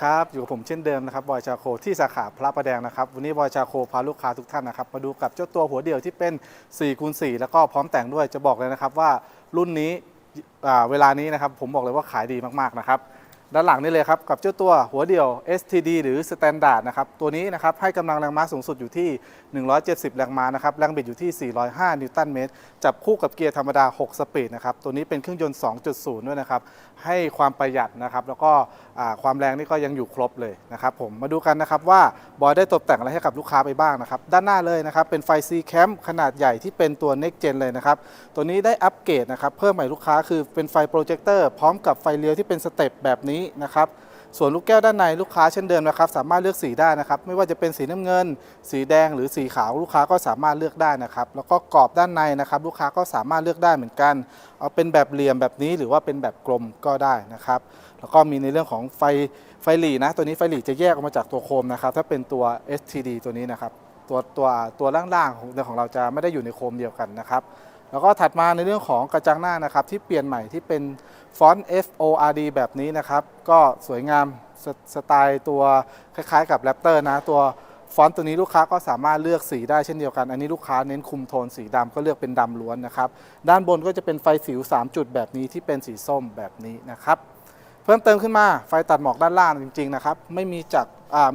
ครับ อยู่กับผมเช่นเดิมนะครับบอยชาโคที่สาขาพระประแดงนะครับ วันนี้บอยชาโคพาลูกค้าทุกท่านนะครับ มาดูกับเจ้าตัวหัวเดี่ยวที่เป็น4คูณ4แล้วก็พร้อมแต่งด้วยจะบอกเลยนะครับว่ารุ่นนี้เวลานี้นะครับผมบอกเลยว่าขายดีมากๆนะครับ ด้านหลังนี่เลยครับกับเจ้าตัวหัวเดี่ยว STD หรือ Standard นะครับตัวนี้นะครับให้กำลังแรงม้าสูงสุดอยู่ที่ 170 แรงม้านะครับแรงบิดอยู่ที่ 405 นิวตันเมตร จับคู่กับเกียร์ธรรมดา 6 สปีดนะครับตัวนี้เป็นเครื่องยนต์ 2.0 ด้วยนะครับให้ความประหยัดนะครับแล้วก็ความแรงนี่ก็ยังอยู่ครบเลยนะครับผมมาดูกันนะครับว่าบอยได้ตกแต่งอะไรให้กับลูกค้าไปบ้างนะครับด้านหน้าเลยนะครับเป็นไฟ C Camp ขนาดใหญ่ที่เป็นตัว Next Gen เลยนะครับตัวนี้ได้อัปเกรดนะครับเพิ่มใหม่ลูกค้าคือเป็นไฟโปรเจคเตอร์พร้อมกับไฟเลี้ยวที่เป็นสเต็ปแบบนี้นะครับส่วนลูกแก้วด้านในลูกค้าเช่นเดิมนะครับ สามารถเลือกสีได้นะครับ ไม่ว่าจะเป็นสีน้ำเงิน สีแดงหรือสีขาวลูกค้าก็สามารถเลือกได้นะครับ แล้วก็กรอบด้านในนะครับ ลูกค้าก็สามารถเลือกได้เหมือนกัน เอาเป็นแบบเหลี่ยมแบบนี้หรือว่าเป็นแบบกลมก็ได้นะครับ แล้วก็มีในเรื่องของไฟไฟหลีนะ ตัวนี้ไฟหลีจะแยกออกมาจากตัวโคมนะครับ ถ้าเป็นตัว STD ตัวนี้นะครับ ตัวตัวตัวล่างๆของของเราจะไม่ได้อยู่ในโคมเดียวกันนะครับ แล้วก็ถัดมาในเรื่องของกระจังหน้านะครับ ที่เปลี่ยนใหม่ที่เป็นฟอนต์ F O R D แบบนี้นะครับ ก็สวยงามสสไตล์ตัวคล้ายๆ กับแรปเตอร์นะ ตัวฟอนต์ตัวนี้ลูกค้าก็สามารถเลือกสีได้เช่นเดียวกัน อันนี้ลูกค้าเน้นคุมโทนสีดำก็เลือกเป็นดำล้วนนะครับ ด้านบนก็จะเป็นไฟสิว 3 จุดแบบนี้ที่เป็นสีส้มแบบนี้นะครับ เพิ่มเติมขึ้นมาไฟตัดหมอกด้านล่างจริงๆนะครับ ไม่มีจาก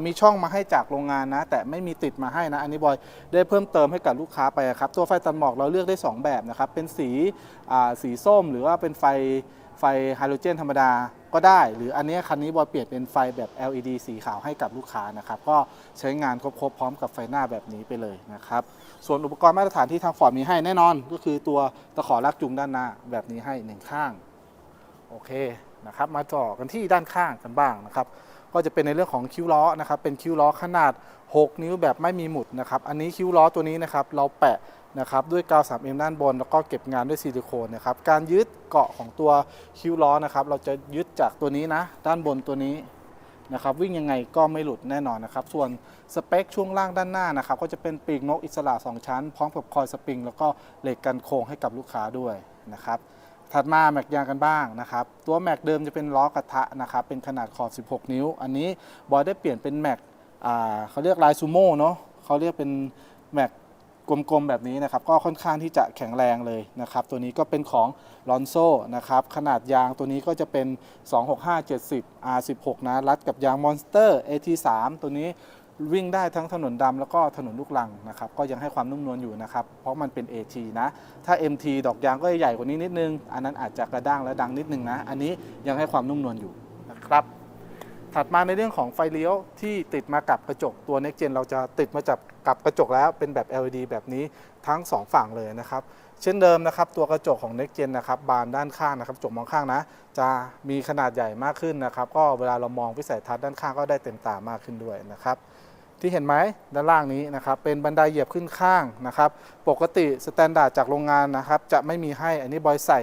มีช่องมาให้จากโรงงานนะ แต่ไม่มีติดมาให้นะ อันนี้บอยได้เพิ่มเติมให้กับลูกค้าไปครับ ตัวไฟตัดหมอกเราเลือกได้ 2 แบบนะครับ เป็นสีสีส้ม หรือว่าเป็นไฟไฟไฮโดรเจนธรรมดาก็ได้ หรืออันนี้คันนี้บอยเปลี่ยนเป็นไฟแบบ LED สีขาวให้กับลูกค้านะครับ ก็ใช้งานครบๆพร้อมกับไฟหน้าแบบนี้ไปเลยนะครับ ส่วนอุปกรณ์มาตรฐานที่ทางฟอร์ดมีให้แน่นอน ก็คือตัวตะขอลากจูงด้านหน้าแบบนี้ให้หนึ่งข้าง โอเคนะครับ มาต่อกันที่ด้านข้างกันบ้างนะครับ ก็จะเป็นในเรื่องของคิ้วล้อนะครับเป็นคิ้วล้อขนาด 6 นิ้วแบบไม่มีหมุดนะครับอันนี้คิ้วล้อตัวนี้นะครับเราแปะนะครับด้วยกาว 3M ด้านบน แล้วก็เก็บงานด้วยซิลิโคนนะครับการยึดเกาะของตัวคิ้วล้อนะครับเราจะยึดจากตัวนี้นะด้านบนตัวนี้นะครับวิ่งยังไงก็ไม่หลุดแน่นอนนะครับ ส่วนสเปคช่วงล่างด้านหน้านะครับ ก็จะเป็นปีกนกอิสระ 2 ชั้น พร้อมกับคอยสปริง แล้วก็เหล็กกันโค้งให้กับลูกค้าด้วยนะครับ ถัดมาแม็กยางกันบ้างนะครับตัวแม็กเดิมจะเป็นล้อกระทะนะครับเป็นขนาดขอบ 16 นิ้ว อันนี้บอยได้เปลี่ยนเป็นแม็กเขาเรียกลายซูโม่เนาะเขาเรียกเป็นแม็กกลมๆแบบนี้นะครับก็ค่อนข้างที่จะแข็งแรงเลยนะครับตัวนี้ก็เป็นของลอนโซนะครับขนาดยางตัวนี้ก็จะเป็น 26570 R16 นะรัดกับยางมอนสเตอร์ AT3 ตัวนี้ วิ่งได้ทั้งถนนดำแล้วก็ถนนลูกลังนะครับก็ยังให้ความนุ่มนวลอยู่นะครับ เพราะมันเป็น AT นะ ถ้า MT ดอกยางก็ใหญ่กว่านี้นิดนึง อันนั้นอาจจะกระด้างและดังนิดนึงนะ อันนี้ยังให้ความนุ่มนวลอยู่นะครับถัดมาในเรื่องของไฟเลี้ยวที่ติดมากับกระจกตัว Next Gen เราจะติดมาจับกับกระจกแล้วเป็นแบบ LED แบบนี้ทั้ง 2 ฝั่งเลยนะครับ เช่นเดิมนะครับ ตัวกระจกของ Next Gen นะครับบานด้านข้างนะครับจกมองข้างนะ จะมีขนาดใหญ่มากขึ้นนะครับ ก็เวลาเรามองวิสัยทัศน์ด้านข้างก็ได้เต็มตามากขึ้นด้วยนะครับ ที่เห็นไหมด้านล่างนี้นะครับเป็นบันไดเหยียบขึ้นข้างนะครับ ปกติสแตนดาร์ดจากโรงงานนะครับ จะไม่มีให้อันนี้บอยใส่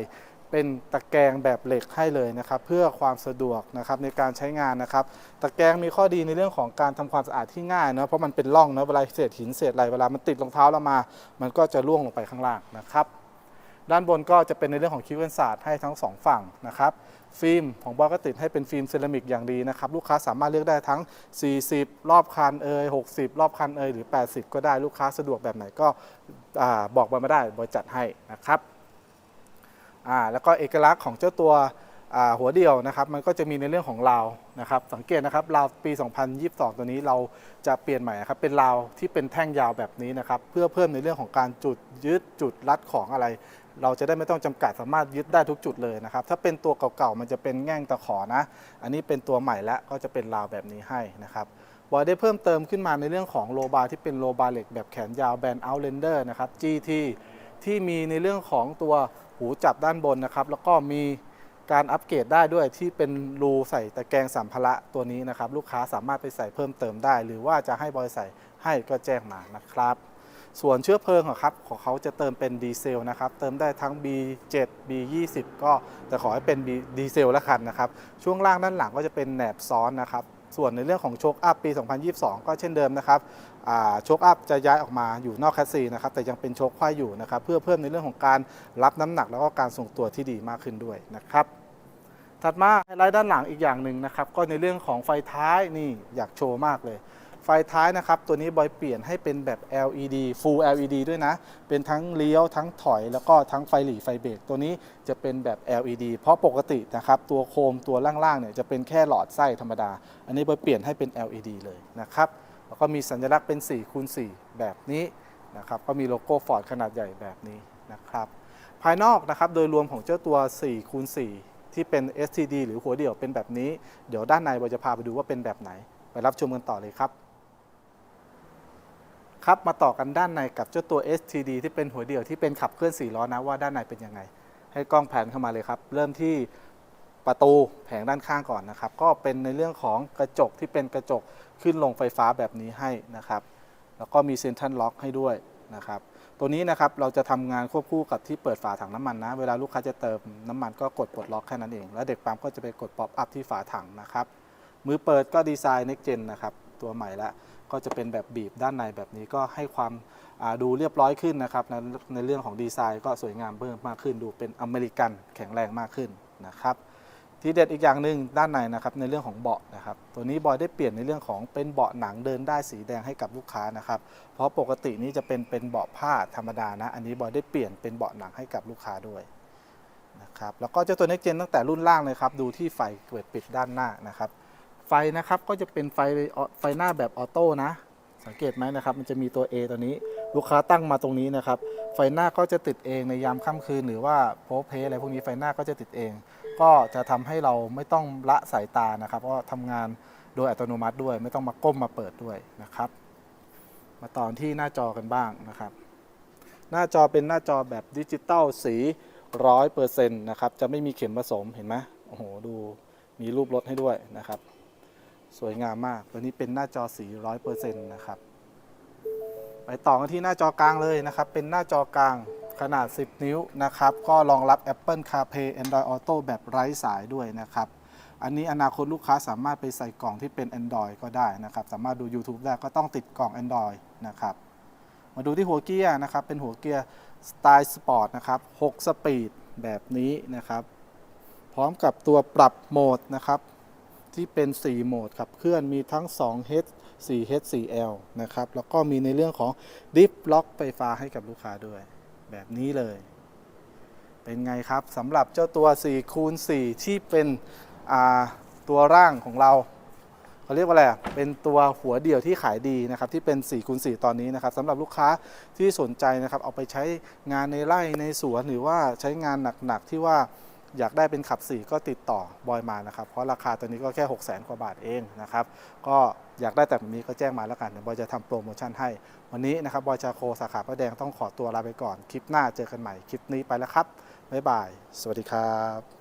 เป็นตะแกรงแบบเหล็กให้เลยนะครับ เพื่อความสะดวกนะครับในการใช้งานนะครับ ตะแกรงมีข้อดีในเรื่องของการทำความสะอาดที่ง่ายเนอะเพราะมันเป็นร่องเนอะเวลาเศษหินเศษอะไรเวลามันติดรองเท้าเรามา มันก็จะร่วงลงไปข้างล่างนะครับ ด้านบนก็จะเป็นในเรื่องของคิวกันศาสตร์ให้ทั้งสองฝั่งนะครับฟิล์มของบอยก็ติดให้เป็นฟิล์มเซรามิกอย่างดีนะครับลูกค้าสามารถเลือกได้ทั้ง 40 รอบคันเอย60 รอบคันเอยหรือ 80 ก็ได้ลูกค้าสะดวกแบบไหนก็อบอกบอยมาได้บอยจัดให้นะครับอ่าแล้วก็เอกลักษณ์ของเจ้าตัวหัวเดียวนะครับ มันก็จะมีในเรื่องของราว นะครับสังเกตนะครับราวปี 2022 ตัวนี้เราจะเปลี่ยนใหม่นะครับเป็นราวที่เป็นแท่งยาวแบบนี้นะครับเพื่อเพิ่มในเรื่องของการจุดยึดจุดรัดของอะไร เราจะได้ไม่ต้องจำกัดสามารถยึดได้ทุกจุดเลยนะครับถ้าเป็นตัวเก่าๆมันจะเป็นแง่งตะขอนะ อันนี้เป็นตัวใหม่แล้วก็จะเป็นราวแบบนี้ให้นะครับบอยได้เพิ่มเติมขึ้นมาในเรื่องของโลบาร์ที่เป็นโลบาร์เหล็กแบบแขนยาวแบนเอาเลนเดอร์นะครับ GT ที่มีในเรื่องของตัวหูจับด้านบนนะครับแล้วก็มี การอัปเกรดได้ด้วยที่เป็นรูใส่ตะแกรงสัมภาระตัวนี้นะครับ ลูกค้าสามารถไปใส่เพิ่มเติมได้ หรือว่าจะให้บอยใส่ให้ก็แจ้งมานะครับ ส่วนเชื้อเพลิงขอะครับของเขาจะเติมเป็นดีเซลนะครับ เติมได้ทั้ง B7 B20 ก็แต่ขอให้เป็นดีเซลละกันนะครับ ช่วงล่างด้านหลังก็จะเป็นแหนบซ้อนนะครับส่วนในเรื่องของโชคอัพปี 2022 ก็เช่นเดิมนะครับโชคอัพจะย้ายออกมาอยู่นอกแคสซีนะครับ แต่ยังเป็นโชคควายอยู่นะครับ เพื่อเพิ่มในเรื่องของการรับน้ำหนักแล้วก็การทรงตัวที่ดีมากขึ้นด้วยนะครับ ถัดมาไฮไลท์ด้านหลังอีกอย่างหนึ่งนะครับ ก็ในเรื่องของไฟท้ายนี่อยากโชว์มากเลย ไฟท้ายนะครับ ตัวนี้บอยเปลี่ยนให้เป็นแบบ LED Full LED ด้วยนะ เป็นทั้งเลี้ยวทั้งถอย แล้วก็ทั้งไฟหลีไฟเบรกตัวนี้จะเป็นแบบ LED เพราะปกตินะครับ ตัวโคมตัวล่างๆเนี่ยจะเป็นแค่หลอดไส้ธรรมดา อันนี้บอยเปลี่ยนให้เป็น LED เลยนะครับแล้วก็มีสัญลักษณ์เป็น4คูณ4แบบนี้นะครับก็มีโลโก้ฟอร์ดขนาดใหญ่แบบนี้นะครับภายนอกนะครับโดยรวมของเจ้าตัว4คูณ4 ที่เป็น STD หรือหัวเดี่ยวเป็นแบบนี้ เดี๋ยวด้านในบอยจะพาไปดูว่าเป็นแบบไหน ไปรับชมกันต่อเลยครับ ครับมาต่อกันด้านในกับเจ้าตัว STD ที่เป็นหัวเดี่ยวที่เป็นขับเคลื่อน4ล้อนะว่าด้านในเป็นยังไง ให้กล้องแผนเข้ามาเลยครับ เริ่มที่ประตูแผงด้านข้างก่อนนะครับ ก็เป็นในเรื่องของกระจกที่เป็นกระจกขึ้นลงไฟฟ้าแบบนี้ให้นะครับ แล้วก็มีเซ็นทรัลล็อกให้ด้วยนะครับ ตัวนี้นะครับเราจะทำงานควบคู่กับที่เปิดฝาถังน้ำมันนะ เวลาลูกค้าจะเติมน้ำมันก็กดปลดล็อกแค่นั้นเอง แล้วเด็กปั๊มก็จะไปกดป๊อปอัพที่ฝาถังนะครับ มือเปิดก็ดีไซน์ next gen นะครับ ตัวใหม่ละก็จะเป็นแบบบีบด้านในแบบนี้ก็ให้ความดูเรียบร้อยขึ้นนะครับ ในเรื่องของดีไซน์ก็สวยงามเพิ่มมากขึ้น ดูเป็นอเมริกันแข็งแรงมากขึ้นนะครับ ทีเด็ดอีกอย่างหนึ่งด้านในนะครับในเรื่องของเบาะนะครับตัวนี้บอยได้เปลี่ยนในเรื่องของเป็นเบาะหนังเดินได้สีแดงให้กับลูกค้านะครับเพราะปกตินี้จะเป็นเป็นเบาะผ้าธรรมดานะ อันนี้บอยได้เปลี่ยนเป็นเบาะหนังให้กับลูกค้าด้วยนะครับแล้วก็เจ้าตัว Next Gen ตั้งแต่รุ่นล่างเลยครับดูที่ไฟเปิดปิดด้านหน้านะครับไฟนะครับก็จะเป็นไฟไฟหน้าแบบออโต้นะสังเกตไหมนะครับมันจะมีตัว A ตัวนี้ลูกค้าตั้งมาตรงนี้นะครับไฟหน้าก็จะติดเองในยามค่ำคืน หรือว่าโพสเพอะไรพวกนี้ไฟหน้าก็จะติดเอง ก็จะทำให้เราไม่ต้องละสายตานะครับเพราะว่าทำงานโดยอัตโนมัติด้วย ไม่ต้องมาก้มมาเปิดด้วยนะครับ มาตอนที่หน้าจอกันบ้างนะครับ หน้าจอเป็นหน้าจอแบบดิจิตอลสีร้อยเปอร์เซ็นต์นะครับจะไม่มีเข็มผสมเห็นไหมโอ้โหดูมีรูปรถให้ด้วยนะครับ สวยงามมากตัวนี้เป็นหน้าจอสีร้อยเปอร์เซ็นต์นะครับไปต่อกันที่หน้าจอกลางเลยนะครับ เป็นหน้าจอกลาง ขนาด 10 นิ้วนะครับ ก็รองรับ Apple CarPlay Android Auto แบบไร้สายด้วยนะครับ อันนี้อนาคตลูกค้าสามารถไปใส่กล่องที่เป็น Android ก็ได้นะครับ สามารถดู YouTube ได้ก็ต้องติดกล่อง Android นะครับ มาดูที่หัวเกียร์นะครับ เป็นหัวเกียร์สไตล์สปอร์ตนะครับ 6 สปีดแบบนี้นะครับ พร้อมกับตัวปรับโหมดนะครับ ที่เป็น 4 โหมดขับเคลื่อนมีทั้ง 2H 4H 4L นะครับ แล้วก็มีในเรื่องของดิฟล็อกไฟฟ้าให้กับลูกค้าด้วย แบบนี้เลย เป็นไงครับสำหรับเจ้าตัว4คูณ4ที่เป็นตัวร่างของเราเขาเรียกว่าอะไรเป็นตัวหัวเดี่ยวที่ขายดีนะครับที่เป็น4คูณ4ตอนนี้นะครับสำหรับลูกค้าที่สนใจนะครับเอาไปใช้งานในไร่ในสวนหรือว่าใช้งานหนักๆที่ว่า อยากได้เป็นขับ 4 ก็ติดต่อบอยมานะครับ เพราะราคาตัวนี้ก็แค่ 6 0 0 0 0 0กว่าบาทเองนะครับ ก็อยากได้แต่แบบนี้ก็แจ้งมาแล้วกันเดี๋ยวบอยจะทำโปรโมชั่นให้ วันนี้นะครับบอยจาโคสาขาพระแดงต้องขอตัวลาไปก่อน คลิปหน้าเจอกันใหม่ คลิปนี้ไปแล้วครับ บ๊ายบาย สวัสดีครับ